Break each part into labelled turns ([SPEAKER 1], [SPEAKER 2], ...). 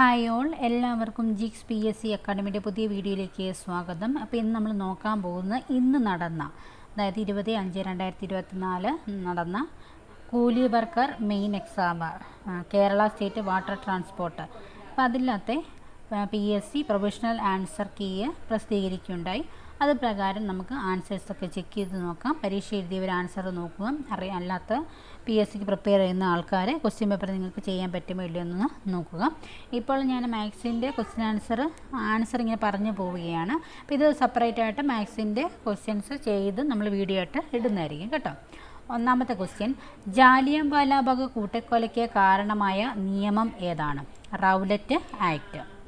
[SPEAKER 1] Hi all. എല്ലാവർക്കും ജിക്സ് P S C അക്കാഡമിയുടെ പുതിയ വീഡിയോയിലേക്ക് സ്വാഗതം. അപ്പോൾ ഇന്ന് നമ്മൾ നോക്കാൻ പോകുന്നത് ഇന്ന് നടന്ന അതായത് ഇരുപത് അഞ്ച് രണ്ടായിരത്തി ഇരുപത്തിനാല് നടന്ന കൂലി worker main exam Kerala state water transport. അപ്പോൾ അതിലത്തെ P S C professional answer key പ്രസിദ്ധീകരിക്കുകയുണ്ടായി. അത് പ്രകാരം നമുക്ക് ആൻസേഴ്സൊക്കെ ചെക്ക് ചെയ്ത് നോക്കാം. പരീക്ഷ എഴുതിയവർ ആൻസർ നോക്കുക. അറിയാം അല്ലാത്ത പി എസ് സിക്ക് പ്രിപ്പയർ ചെയ്യുന്ന ആൾക്കാർ ക്വസ്റ്റ്യൻ പേപ്പർ നിങ്ങൾക്ക് ചെയ്യാൻ പറ്റുമോ ഇല്ലയോ എന്ന് നോക്കുക. ഇപ്പോൾ ഞാൻ മാത്സിന്റെ ക്വസ്റ്റ്യൻ ആൻസർ ആൻസർ ഇങ്ങനെ പറഞ്ഞു പോവുകയാണ്. അപ്പോൾ ഇത് സെപ്പറേറ്റ് ആയിട്ട് മാത്സിന്റെ ക്വസ്റ്റ്യൻസ് ചെയ്ത് നമ്മൾ വീഡിയോ ആയിട്ട് ഇടുന്നതായിരിക്കും കേട്ടോ. ഒന്നാമത്തെ ക്വസ്റ്റ്യൻ ജാലിയം വാലാബാഗ് കൂട്ടക്കൊലയ്ക്ക് കാരണമായ നിയമം ഏതാണ്? Rowlatt act.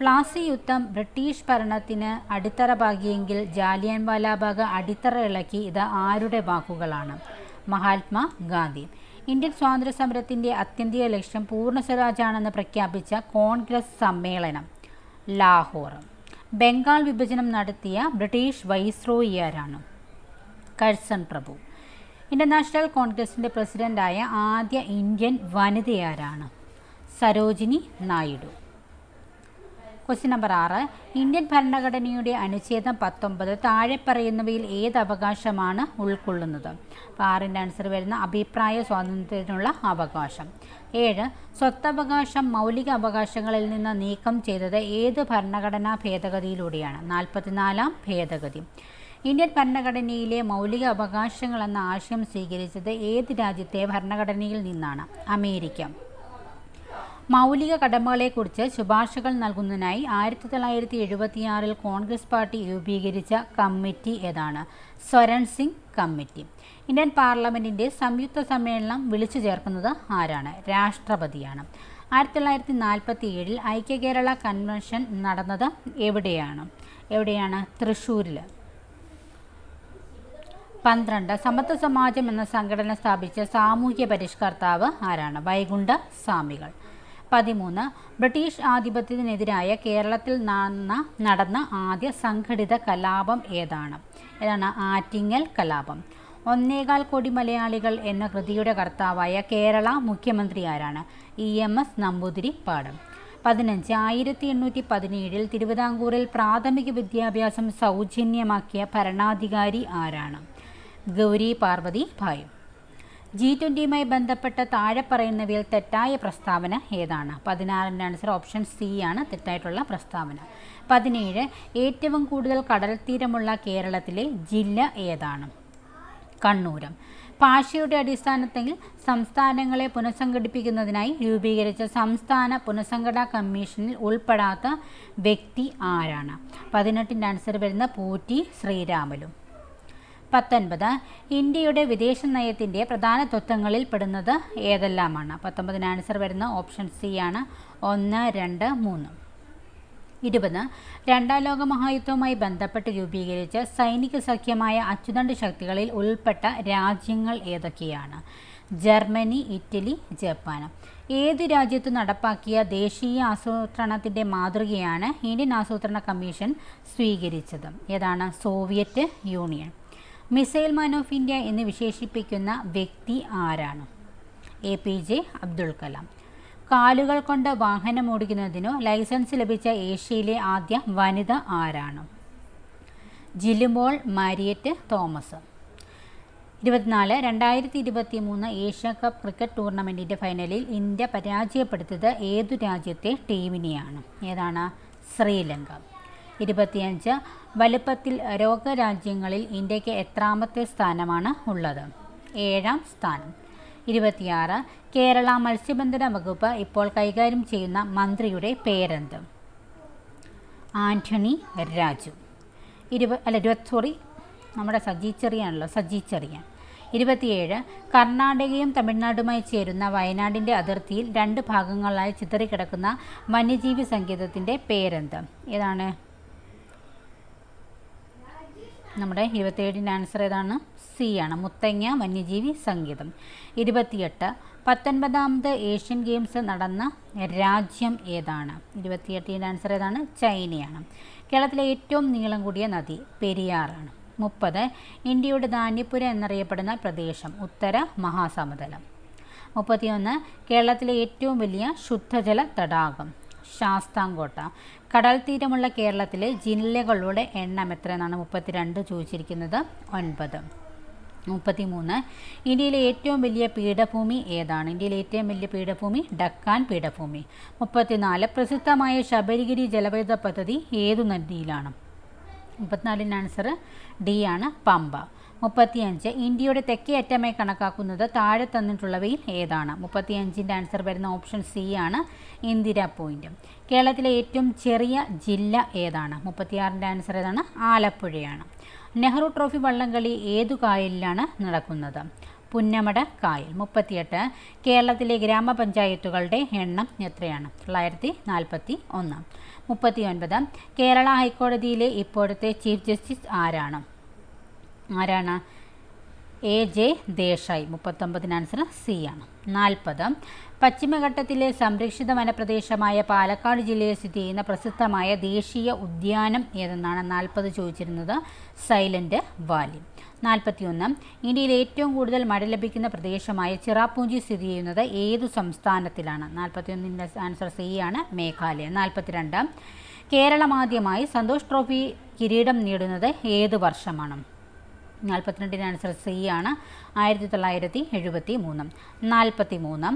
[SPEAKER 1] പ്ലാസി യുദ്ധം ബ്രിട്ടീഷ് ഭരണത്തിന് അടിത്തറ പാകിയെങ്കിൽ ജാലിയൻവാലാബാഗ് അടിത്തറ ഇളക്കി ഇത് ആരുടെ വാക്കുകളാണ്? മഹാത്മാ ഗാന്ധി. ഇന്ത്യൻ സ്വാതന്ത്ര്യ സമരത്തിന്റെ അത്യന്തിക ലക്ഷ്യം പൂർണ സ്വരാജാണെന്ന് പ്രഖ്യാപിച്ച കോൺഗ്രസ് സമ്മേളനം ലാഹോർ. ബംഗാൾ വിഭജനം നടത്തിയ ബ്രിട്ടീഷ് വൈസ്രോയി ആരാണ് കഴ്സൺ പ്രഭു. ഇന്റർനാഷണൽ നാഷണൽ കോൺഗ്രസിന്റെ പ്രസിഡന്റായ ആദ്യ ഇന്ത്യൻ വനിതയാരാണ്? സരോജിനി നായിഡു. ക്വസ്റ്റ്യൻ നമ്പർ ആറ്. ഇന്ത്യൻ ഭരണഘടനയുടെ അനുച്ഛേദം പത്തൊമ്പത് താഴെ പറയുന്നവയിൽ ഏത് അവകാശമാണ് ഉൾക്കൊള്ളുന്നത്? അപ്പോൾ ആറിന്റെ ആൻസർ വരുന്ന അഭിപ്രായ സ്വാതന്ത്ര്യത്തിനുള്ള അവകാശം. ഏഴ്. സ്വത്തവകാശം മൗലിക അവകാശങ്ങളിൽ നിന്ന് നീക്കം ചെയ്തത് ഏത് ഭരണഘടനാ ഭേദഗതിയിലൂടെയാണ്? നാൽപ്പത്തിനാലാം ഭേദഗതി. ഇന്ത്യൻ ഭരണഘടനയിലെ മൗലിക അവകാശങ്ങൾ എന്ന ആശയം സ്വീകരിച്ചത് ഏത് രാജ്യത്തെ ഭരണഘടനയിൽ നിന്നാണ്? അമേരിക്ക. മൗലിക കടമകളെക്കുറിച്ച് ശുപാർശകൾ നൽകുന്നതിനായി ആയിരത്തി തൊള്ളായിരത്തി എഴുപത്തിയാറിൽ കോൺഗ്രസ് പാർട്ടി രൂപീകരിച്ച കമ്മിറ്റി ഏതാണ്? സ്വരൺ സിംഗ് കമ്മിറ്റി. ഇന്ത്യൻ പാർലമെന്റിന്റെ സംയുക്ത സമ്മേളനം വിളിച്ചു ചേർക്കുന്നത് ആരാണ്? രാഷ്ട്രപതിയാണ്. ആയിരത്തി തൊള്ളായിരത്തി നാൽപ്പത്തി ഏഴിൽ ഐക്യ കേരള കൺവെൻഷൻ നടന്നത് എവിടെയാണ്? എവിടെയാണ്? തൃശ്ശൂരിൽ പന്ത്രണ്ട് സമത്വ സമാജം എന്ന സംഘടന സ്ഥാപിച്ച സാമൂഹ്യ പരിഷ്കർത്താവ് ആരാണ്? വൈകുണ്ഠ സ്വാമികൾ. പതിമൂന്ന് ബ്രിട്ടീഷ് ആധിപത്യത്തിനെതിരായ കേരളത്തിൽ നടന്ന ആദ്യ സംഘടിത കലാപം ഏതാണ്? ഏതാണ് ആറ്റിങ്ങൽ കലാപം? ഒന്നേകാൽ കോടി മലയാളികൾ എന്ന കൃതിയുടെ കർത്താവായ കേരള മുഖ്യമന്ത്രി ആരാണ്? ഇ എം എസ് നമ്പൂതിരി പാടം. പതിനഞ്ച് ആയിരത്തി എണ്ണൂറ്റി പതിനേഴിൽ തിരുവിതാംകൂറിൽ പ്രാഥമിക വിദ്യാഭ്യാസം സൗജന്യമാക്കിയ ഭരണാധികാരി ആരാണ്? ഗൗരി പാർവതി ഭായ്. ജി ട്വന്റിയുമായി ബന്ധപ്പെട്ട താഴെ പറയുന്നവയിൽ തെറ്റായ പ്രസ്താവന ഏതാണ്? പതിനാറിന്റെ ആൻസർ ഓപ്ഷൻ സി ആണ് തെറ്റായിട്ടുള്ള പ്രസ്താവന. പതിനേഴ് ഏറ്റവും കൂടുതൽ കടൽത്തീരമുള്ള കേരളത്തിലെ ജില്ല ഏതാണ്? കണ്ണൂരം. ഭാഷയുടെ അടിസ്ഥാനത്തിൽ സംസ്ഥാനങ്ങളെ പുനഃസംഘടിപ്പിക്കുന്നതിനായി രൂപീകരിച്ച സംസ്ഥാന പുനഃസംഘടനാ കമ്മീഷനിൽ ഉൾപ്പെടാത്ത വ്യക്തി ആരാണ്? പതിനെട്ടിന്റെ ആൻസർ വരുന്ന പൂറ്റി ശ്രീരാമലും. പത്തൊൻപത്. ഇന്ത്യയുടെ വിദേശ നയത്തിന്റെ പ്രധാന തത്വങ്ങളിൽ പെടുന്നത് ഏതെല്ലാമാണ്? പത്തൊമ്പതിന് ആൻസർ വരുന്ന ഓപ്ഷൻ സി ആണ്. ഒന്ന് രണ്ട് മൂന്ന്. ഇരുപത്. രണ്ടാം ലോക മഹായുദ്ധവുമായി ബന്ധപ്പെട്ട് രൂപീകരിച്ച സൈനിക സഖ്യമായ അച്ചുതണ്ട് ശക്തികളിൽ ഉൾപ്പെട്ട രാജ്യങ്ങൾ ഏതൊക്കെയാണ്? Germany Italy Japan. ഏത് രാജ്യത്തു നടപ്പാക്കിയ ദേശീയ ആസൂത്രണത്തിന്റെ മാതൃകയാണ് ഇന്ത്യൻ ആസൂത്രണ കമ്മീഷൻ സ്വീകരിച്ചത്? ഏതാണ്? Soviet Union. Missile man of India എന്ന് വിശേഷിപ്പിക്കുന്ന വ്യക്തി ആരാണ്? A P J Abdul Kalam. കാലുകൾ കൊണ്ട് വാഹനം ഓടിക്കുന്നതിനോ ലൈസൻസ് ലഭിച്ച ഏഷ്യയിലെ ആദ്യ വനിത ആരാണ്? ജിലുമോൾ മാരിയറ്റ് തോമസ്. ഇരുപത്തിനാല് രണ്ടായിരത്തി ഇരുപത്തി മൂന്ന് ഏഷ്യ കപ്പ് ക്രിക്കറ്റ് ടൂർണമെന്റിന്റെ ഫൈനലിൽ ഇന്ത്യ പരാജയപ്പെടുത്തിയത് ഏതു രാജ്യത്തെ ടീമിനെയാണ്? ഏതാണ്? ശ്രീലങ്ക. ഇരുപത്തിയഞ്ച്. വലുപ്പത്തിൽ രോഗരാജ്യങ്ങളിൽ ഇന്ത്യയ്ക്ക് എത്രാമത്തെ സ്ഥാനമാണ് ഉള്ളത്? ഏഴാം സ്ഥാനം. ഇരുപത്തിയാറ്. കേരള മത്സ്യബന്ധന വകുപ്പ് ഇപ്പോൾ കൈകാര്യം ചെയ്യുന്ന മന്ത്രിയുടെ പേരെന്ത്? ആന്റണി രാജു. ഇരുപ അല്ല ഇരുപത്തി സോറി നമ്മുടെ സജി ചെറിയാണല്ലോ സജി ചെറിയാൻ. ഇരുപത്തിയേഴ്. കർണാടകയും തമിഴ്നാടുമായി ചേരുന്ന വയനാടിന്റെ അതിർത്തിയിൽ രണ്ട് ഭാഗങ്ങളായി ചിതറിക്കിടക്കുന്ന വന്യജീവി സങ്കേതത്തിന്റെ പേരെന്ത്? ഏതാണ്? നമ്മുടെ ഇരുപത്തിയേഴിന്റെ ആൻസർ ഏതാണ്? സി ആണ്. മുത്തങ്ങ വന്യജീവി സംഗീതം. ഇരുപത്തിയെട്ട്. പത്തൊൻപതാമത് ഏഷ്യൻ ഗെയിംസ് നടന്ന രാജ്യം ഏതാണ്? ഇരുപത്തിയെട്ടിന്റെ ആൻസർ ഏതാണ്? ചൈനയാണ്. കേരളത്തിലെ ഏറ്റവും നീളം കൂടിയ നദി പെരിയാറാണ്. മുപ്പത്. ഇന്ത്യയുടെ ധാന്യപുര എന്നറിയപ്പെടുന്ന പ്രദേശം ഉത്തര മഹാസമതലം. മുപ്പത്തിയൊന്ന്. കേരളത്തിലെ ഏറ്റവും വലിയ ശുദ്ധജല തടാകം. ശാസ്താംകോട്ട. കടൽ തീരമുള്ള കേരളത്തിലെ ജില്ലകളുടെ എണ്ണം എത്രയെന്നാണ് മുപ്പത്തിരണ്ട് ചോദിച്ചിരിക്കുന്നത്? ഒൻപത്. മുപ്പത്തിമൂന്ന്. ഇന്ത്യയിലെ ഏറ്റവും വലിയ പീഠഭൂമി ഏതാണ്? ഇന്ത്യയിലെ ഏറ്റവും വലിയ പീഠഭൂമി ഡക്കാൻ പീഠഭൂമി. മുപ്പത്തിനാല്. പ്രസിദ്ധമായ ശബരിഗിരി ജലവൈദ്യുത പദ്ധതി ഏതു നദിയിലാണ്? മുപ്പത്തിനാലിന്റെ ആൻസർ ഡി ആണ് പമ്പ. മുപ്പത്തിയഞ്ച്. ഇന്ത്യയുടെ തെക്കേ അറ്റമായി കണക്കാക്കുന്നത് താഴെ തന്നിട്ടുള്ളവയിൽ ഏതാണ്? മുപ്പത്തിയഞ്ചിന്റെ ആൻസർ വരുന്ന ഓപ്ഷൻ സി ആണ് ഇന്ദിര പോയിന്റ്. കേരളത്തിലെ ഏറ്റവും ചെറിയ ജില്ല ഏതാണ്? മുപ്പത്തിയാറിന്റെ ആൻസർ ഏതാണ്? ആലപ്പുഴയാണ്. നെഹ്റു ട്രോഫി വള്ളംകളി ഏതു കായലിലാണ് നടക്കുന്നത്? പുന്നമട കായൽ. മുപ്പത്തിയെട്ട്. കേരളത്തിലെ ഗ്രാമപഞ്ചായത്തുകളുടെ എണ്ണം എത്രയാണ്? തൊള്ളായിരത്തി നാൽപ്പത്തി ഒന്ന് മുപ്പത്തി ഒൻപത് കേരള ഹൈക്കോടതിയിലെ ഇപ്പോഴത്തെ ചീഫ് ജസ്റ്റിസ് ആരാണ്? ആരാണ്? എ ജെ ദേശായി മുപ്പത്തൊമ്പതിന് ആൻസർ സി ആണ്. നാൽപ്പത്. പശ്ചിമഘട്ടത്തിലെ സംരക്ഷിത വനപ്രദേശമായ പാലക്കാട് ജില്ലയിൽ സ്ഥിതി ചെയ്യുന്ന പ്രസിദ്ധമായ ദേശീയ ഉദ്യാനം ഏതെന്നാണ് നാൽപ്പത് ചോദിച്ചിരുന്നത്? Silent Valley. നാൽപ്പത്തിയൊന്ന്. ഇന്ത്യയിൽ ഏറ്റവും കൂടുതൽ മഴ ലഭിക്കുന്ന പ്രദേശമായ ചിറാപ്പൂഞ്ചി സ്ഥിതി ചെയ്യുന്നത് ഏതു സംസ്ഥാനത്തിലാണ്? നാൽപ്പത്തിയൊന്നിന്റെ ആൻസർ സി ആണ് മേഘാലയ. നാൽപ്പത്തിരണ്ട്. കേരളമാദ്യമായി സന്തോഷ് ട്രോഫി കിരീടം നേടുന്നത് ഏത് വർഷമാണ്? നാൽപ്പത്തിരണ്ടിന് ആൻസർ സി ആണ്. ആയിരത്തി തൊള്ളായിരത്തി എഴുപത്തി മൂന്ന് നാൽപ്പത്തി മൂന്ന്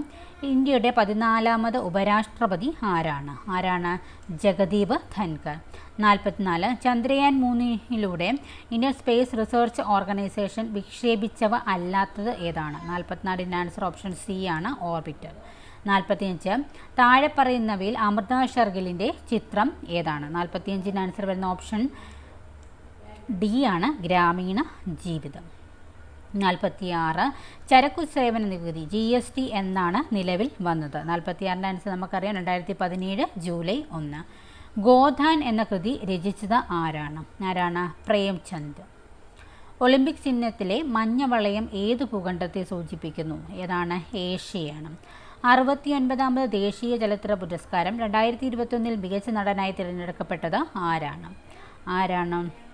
[SPEAKER 1] ഇന്ത്യയുടെ പതിനാലാമത് ഉപരാഷ്ട്രപതി ആരാണ്? ആരാണ്? ജഗദീപ് ധൻകർ നാൽപ്പത്തിനാല് ചന്ദ്രയാൻ മൂന്നിലൂടെ ഇന്ത്യൻ സ്പേസ് റിസർച്ച് ഓർഗനൈസേഷൻ വിക്ഷേപിച്ചവ അല്ലാത്തത് ഏതാണ്? നാൽപ്പത്തിനാലിന്റെ ആൻസർ ഓപ്ഷൻ സി ആണ് ഓർബിറ്റർ. നാൽപ്പത്തിയഞ്ച് താഴെ പറയുന്നവയിൽ അമൃത ഷർഗിലിന്റെ ചിത്രം ഏതാണ്? നാൽപ്പത്തിയഞ്ചിന്റെ ആൻസർ വരുന്ന ഓപ്ഷൻ ഡി ആണ് ഗ്രാമീണ ജീവിതം. നാൽപ്പത്തിയാറ് ചരക്കു സേവന നികുതി ജി എസ് ടി എന്നാണ് നിലവിൽ വന്നത്. നാൽപ്പത്തിയാറിന്റെ ആൻസർ നമുക്കറിയാം രണ്ടായിരത്തി പതിനേഴ് ജൂലൈ ഒന്ന്. ഗോധാൻ എന്ന കൃതി രചിച്ചത് ആരാണ്? ആരാണ്? പ്രേംചന്ദ്. ഒളിമ്പിക് ചിഹ്നത്തിലെ മഞ്ഞ വളയം ഏത് ഭൂഖണ്ഡത്തെ സൂചിപ്പിക്കുന്നു? ഏതാണ്? ഏഷ്യയാണ്. അറുപത്തിയൊൻപതാമത് ദേശീയ ചലച്ചിത്ര പുരസ്കാരം രണ്ടായിരത്തി ഇരുപത്തൊന്നിൽ മികച്ച നടനായി തിരഞ്ഞെടുക്കപ്പെട്ടത് ആരാണ്? ആരാണ്?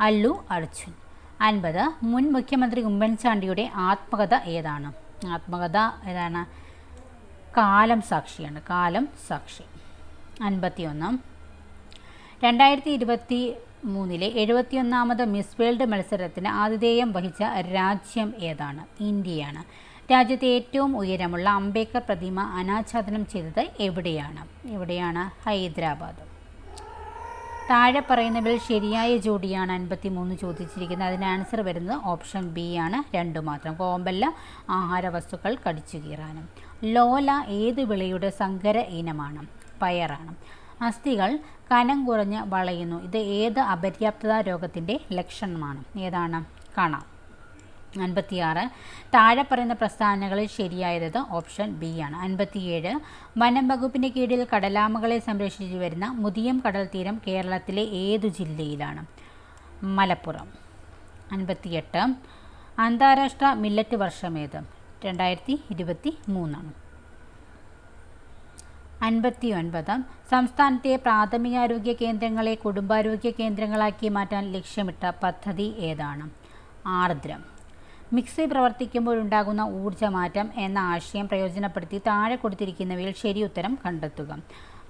[SPEAKER 1] അല്ലു അർജുൻ. അൻപത് മുൻ മുഖ്യമന്ത്രി ഉമ്മൻചാണ്ടിയുടെ ആത്മകഥ ഏതാണ്? ആത്മകഥ ഏതാണ്? കാലം സാക്ഷിയാണ് കാലം സാക്ഷി. അൻപത്തിയൊന്ന് രണ്ടായിരത്തി ഇരുപത്തി മൂന്നിലെ എഴുപത്തിയൊന്നാമത് മിസ് വേൾഡ് മത്സരത്തിന് ആതിഥേയം വഹിച്ച രാജ്യം ഏതാണ്? ഇന്ത്യയാണ്. രാജ്യത്തെ ഏറ്റവും ഉയരമുള്ള അംബേദ്കർ പ്രതിമ അനാച്ഛാദനം ചെയ്തത് എവിടെയാണ്? എവിടെയാണ്? ഹൈദരാബാദ്. താഴെ പറയുന്നവയിൽ ശരിയായ ജോഡിയാണ് അൻപത്തി മൂന്ന് ചോദിച്ചിരിക്കുന്നത്. അതിന് ആൻസർ വരുന്നത് ഓപ്ഷൻ ബി ആണ്. രണ്ട് മാത്രം. കോമ്പല്ല ആഹാര വസ്തുക്കൾ കടിച്ചു കീറാനും. ലോല ഏത് വിളയുടെ സങ്കര ഇനമാണ്? പയറാണ്. അസ്ഥികൾ കനം കുറഞ്ഞ് വളയുന്നു. ഇത് ഏത് അപര്യാപ്തത രോഗത്തിന്റെ ലക്ഷണമാണ്? ഏതാണ്? കണ. അൻപത്തിയാറ്. താഴെ പറയുന്ന പ്രസ്താവനകളിൽ ശരിയായത് ഓപ്ഷൻ ബി ആണ്. അൻപത്തിയേഴ്. വനം വകുപ്പിന്റെ കീഴിൽ കടലാമകളെ സംരക്ഷിച്ചു വരുന്ന മുതിയം കടൽ തീരം കേരളത്തിലെ ഏതു ജില്ലയിലാണ്? മലപ്പുറം. അൻപത്തിയെട്ട്. അന്താരാഷ്ട്ര മില്ലറ്റ് വർഷമേത് രണ്ടായിരത്തി ഇരുപത്തി മൂന്നാണ് അൻപത്തി ഒൻപത് സംസ്ഥാനത്തെ പ്രാഥമികാരോഗ്യ കേന്ദ്രങ്ങളെ കുടുംബാരോഗ്യ കേന്ദ്രങ്ങളാക്കി മാറ്റാൻ ലക്ഷ്യമിട്ട പദ്ധതി ഏതാണ്? ആർദ്രം. മിക്സി പ്രവർത്തിക്കുമ്പോഴുണ്ടാകുന്ന ഊർജമാറ്റം എന്ന ആശയം പ്രയോജനപ്പെടുത്തി താഴെ കൊടുത്തിരിക്കുന്നവയിൽ ശരി ഉത്തരം കണ്ടെത്തുക.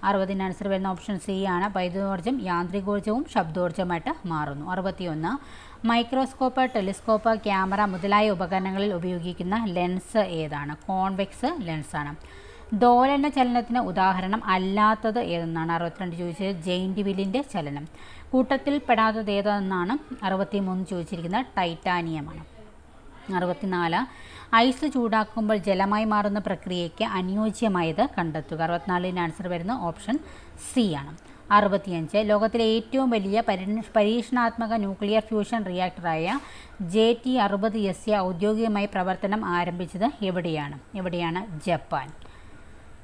[SPEAKER 1] അറുപതിന് ആൻസർ വരുന്ന ഓപ്ഷൻ സി ആണ്. വൈദ്യുതോർജം യാന്ത്രികോർജവും ശബ്ദോർജമായിട്ട് മാറുന്നു. അറുപത്തിയൊന്ന് മൈക്രോസ്കോപ്പ് ടെലിസ്കോപ്പ് ക്യാമറ മുതലായ ഉപകരണങ്ങളിൽ ഉപയോഗിക്കുന്ന ലെൻസ് ഏതാണ്? കോൺവെക്സ് ലെൻസാണ് ദോലന ചലനത്തിന് ഉദാഹരണം അല്ലാത്തത് ഏതെന്നാണ്? അറുപത്തിരണ്ട് ചോദിച്ചത് ജെയിന്റ് വില്ലിന്റെ ചലനം. കൂട്ടത്തിൽ പെടാത്തത് ഏതെന്നാണ് അറുപത്തി മൂന്ന് ചോദിച്ചിരിക്കുന്നത് ടൈറ്റാനിയമാണ് അറുപത്തിനാല്. ഐസ് ചൂടാക്കുമ്പോൾ ജലമായി മാറുന്ന പ്രക്രിയയ്ക്ക് അനുയോജ്യമായത് കണ്ടെത്തുക. അറുപത്തിനാലിന് ആൻസർ വരുന്ന ഓപ്ഷൻ സി ആണ്. അറുപത്തിയഞ്ച്. ലോകത്തിലെ ഏറ്റവും വലിയ പരി പരീക്ഷണാത്മക ന്യൂക്ലിയർ ഫ്യൂഷൻ റിയാക്ടറായ ജെ ടി അറുപത് എസ് ഔദ്യോഗികമായി പ്രവർത്തനം ആരംഭിച്ചത് എവിടെയാണ്? എവിടെയാണ്? ജപ്പാൻ.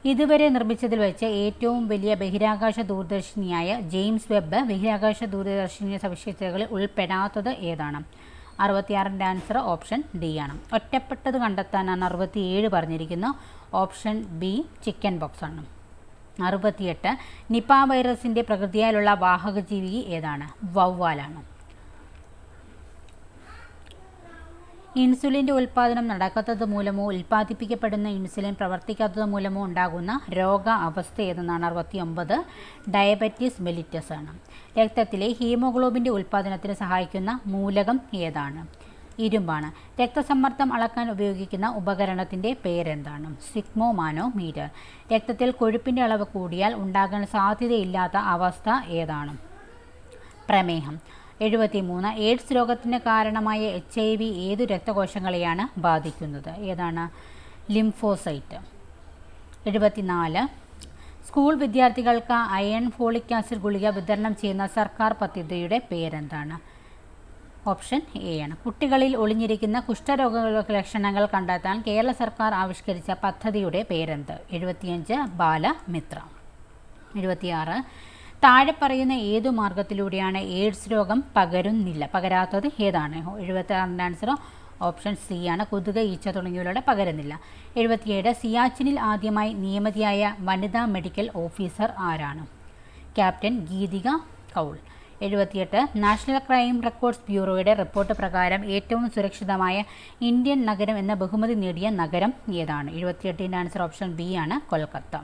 [SPEAKER 1] ഇതുവരെ നിർമ്മിച്ചതിൽ വെച്ച് ഏറ്റവും വലിയ ബഹിരാകാശ ദൂരദർശിനിയായ ജെയിംസ് വെബ് ബഹിരാകാശ ദൂരദർശിനി സവിശേഷതകളിൽ ഉൾപ്പെടാത്തത് ഏതാണ്? അറുപത്തിയാറിന്റെ ആൻസർ ഓപ്ഷൻ ഡി ആണ്. ഒറ്റപ്പെട്ടത് കണ്ടെത്താനാണ് അറുപത്തിയേഴ് പറഞ്ഞിരിക്കുന്നത് ഓപ്ഷൻ ബി ചിക്കൻ ബോക്സ് ആണ്. അറുപത്തിയെട്ട് നിപ വൈറസിന്റെ പ്രകൃതിയാലുള്ള വാഹകജീവി ഏതാണ്? വവ്വാലാണ്. ഇൻസുലിന്റെ ഉൽപ്പാദനം നടക്കാത്തത് മൂലമോ ഉൽപ്പാദിപ്പിക്കപ്പെടുന്ന ഇൻസുലിൻ പ്രവർത്തിക്കാത്തത് മൂലമോ ഉണ്ടാകുന്ന രോഗ അവസ്ഥ ഏതെന്നാണ് അറുപത്തി ഒമ്പത് ഡയബറ്റീസ് മെലിറ്റസ് ആണ്. രക്തത്തിലെ ഹീമോഗ്ലോബിന്റെ ഉൽപ്പാദനത്തിന് സഹായിക്കുന്ന മൂലകം ഏതാണ്? ഇരുമ്പാണ്. രക്തസമ്മർദ്ദം അളക്കാൻ ഉപയോഗിക്കുന്ന ഉപകരണത്തിന്റെ പേരെന്താണ്? സിഗ്മോമാനോമീറ്റർ. രക്തത്തിൽ കൊഴുപ്പിന്റെ അളവ് കൂടിയാൽ ഉണ്ടാകാൻ സാധ്യതയില്ലാത്ത അവസ്ഥ ഏതാണ്? പ്രമേഹം. എഴുപത്തിമൂന്ന്. എയ്ഡ്സ് രോഗത്തിന് കാരണമായ എച്ച് ഐ വി ഏത് രക്തകോശങ്ങളെയാണ് ബാധിക്കുന്നത്? ഏതാണ്? ലിംഫോസൈറ്റ്. എഴുപത്തിനാല്. സ്കൂൾ വിദ്യാർത്ഥികൾക്ക് അയൺ ഫോളിക് ആസിഡ് ഗുളിക വിതരണം ചെയ്യുന്ന സർക്കാർ പദ്ധതിയുടെ പേരെന്താണ്? ഓപ്ഷൻ എ ആണ്. കുട്ടികളിൽ ഒളിഞ്ഞിരിക്കുന്ന കുഷ്ഠരോഗ ലക്ഷണങ്ങൾ കണ്ടെത്താൻ കേരള സർക്കാർ ആവിഷ്കരിച്ച പദ്ധതിയുടെ പേരെന്ത്? എഴുപത്തിയഞ്ച്. ബാലമിത്ര. എഴുപത്തിയാറ്. താഴെ പറയുന്ന ഏതു മാർഗത്തിലൂടെയാണ് എയ്ഡ്സ് രോഗം പകരുന്നില്ല? പകരാത്തത് ഏതാണ്? എഴുപത്തി ആറിന്റെ ആൻസർ ഓപ്ഷൻ സി ആണ്. കൊതുക് ഈച്ച തുടങ്ങിയവരുടെ പകരുന്നില്ല. എഴുപത്തിയേഴ് സിയാച്ചിനിൽ ആദ്യമായി നിയമതിയായ വനിതാ മെഡിക്കൽ ഓഫീസർ ആരാണ്? ക്യാപ്റ്റൻ ഗീതിക കൗൾ. എഴുപത്തിയെട്ട് നാഷണൽ ക്രൈം റെക്കോർഡ്സ് ബ്യൂറോയുടെ റിപ്പോർട്ട് പ്രകാരം ഏറ്റവും സുരക്ഷിതമായ ഇന്ത്യൻ നഗരം എന്ന ബഹുമതി നേടിയ നഗരം ഏതാണ്? എഴുപത്തിയെട്ടിന്റെ ആൻസർ ഓപ്ഷൻ ബി ആണ് കൊൽക്കത്ത.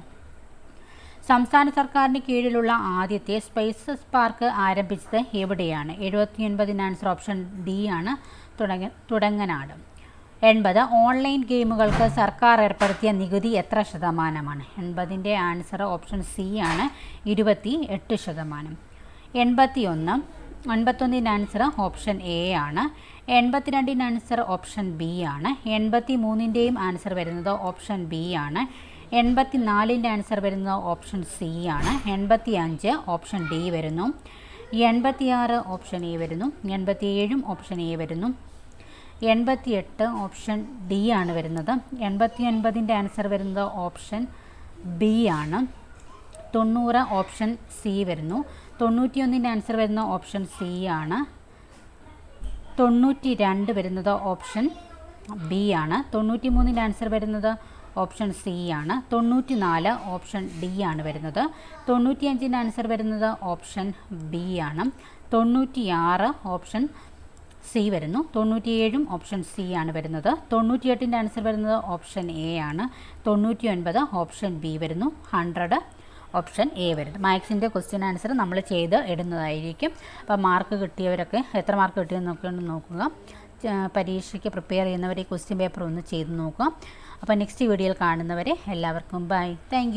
[SPEAKER 1] സംസ്ഥാന സർക്കാരിന് കീഴിലുള്ള ആദ്യത്തെ സ്പേസസ് പാർക്ക് ആരംഭിച്ചത് എവിടെയാണ്? എഴുപത്തിയൊൻപതിന് ആൻസർ ഓപ്ഷൻ ഡി ആണ് തുടങ്ങ തുടങ്ങനാട്. എൺപത് ഓൺലൈൻ ഗെയിമുകൾക്ക് സർക്കാർ ഏർപ്പെടുത്തിയ നികുതി എത്ര ശതമാനമാണ്? എൺപതിന്റെ ആൻസർ ഓപ്ഷൻ സി ആണ് ഇരുപത്തി എട്ട് ശതമാനം. എൺപത്തി ഒന്ന് എൺപത്തൊന്നിന്റെ ആൻസർ ഓപ്ഷൻ എ ആണ്. എൺപത്തിരണ്ടിന്റെ ആൻസർ ഓപ്ഷൻ ബി ആണ്. എൺപത്തി മൂന്നിന്റെയും ആൻസർ വരുന്നത് ഓപ്ഷൻ ബി ആണ്. എൺപത്തി നാലിന്റെ ആൻസർ വരുന്നത് ഓപ്ഷൻ സി ആണ്. എൺപത്തി അഞ്ച് ഓപ്ഷൻ ഡി വരുന്നു. എൺപത്തിയാറ് ഓപ്ഷൻ എ വരുന്നു. എൺപത്തിയേഴും ഓപ്ഷൻ എ വരുന്നു. എൺപത്തിയെട്ട് ഓപ്ഷൻ ഡി ആണ് വരുന്നത്. എൺപത്തി ഒൻപതിന്റെ ആൻസർ വരുന്നത് ഓപ്ഷൻ ബി ആണ്. തൊണ്ണൂറ് ഓപ്ഷൻ സി വരുന്നു. തൊണ്ണൂറ്റിയൊന്നിന്റെ ആൻസർ വരുന്ന ഓപ്ഷൻ സി ആണ്. തൊണ്ണൂറ്റി രണ്ട് വരുന്നത് ഓപ്ഷൻ ബി ആണ്. തൊണ്ണൂറ്റി മൂന്നിന്റെ ആൻസർ വരുന്നത് ഓപ്ഷൻ സി ആണ്. തൊണ്ണൂറ്റി നാല് ഓപ്ഷൻ ഡി ആണ് വരുന്നത്. തൊണ്ണൂറ്റിയഞ്ചിന്റെ ആൻസർ വരുന്നത് ഓപ്ഷൻ ബി ആണ്. തൊണ്ണൂറ്റിയാറ് ഓപ്ഷൻ സി വരുന്നു. തൊണ്ണൂറ്റിയേഴും ഓപ്ഷൻ സി ആണ് വരുന്നത്. തൊണ്ണൂറ്റിയെട്ടിന്റെ ആൻസർ വരുന്നത് ഓപ്ഷൻ എ ആണ്. തൊണ്ണൂറ്റി ഒൻപത് ഓപ്ഷൻ ബി വരുന്നു. ഹൺഡ്രഡ് ഓപ്ഷൻ എ വരുന്നു. മാത്സിന്റെ ക്വസ്റ്റ്യൻ ആൻസർ നമ്മൾ ചെയ്ത് ഇടുന്നതായിരിക്കും. അപ്പോൾ മാർക്ക് കിട്ടിയവരൊക്കെ എത്ര മാർക്ക് കിട്ടിയെന്ന് ഒന്ന് നോക്കുക. പരീക്ഷയ്ക്ക് പ്രിപ്പയർ ചെയ്യുന്നവർ ഈ ക്വസ്റ്റ്യൻ പേപ്പർ ഒന്ന് ചെയ്ത് നോക്കുക. അപ്പോൾ നെക്സ്റ്റ് വീഡിയോയിൽ കാണുന്നവരെ എല്ലാവർക്കും ബൈ താങ്ക്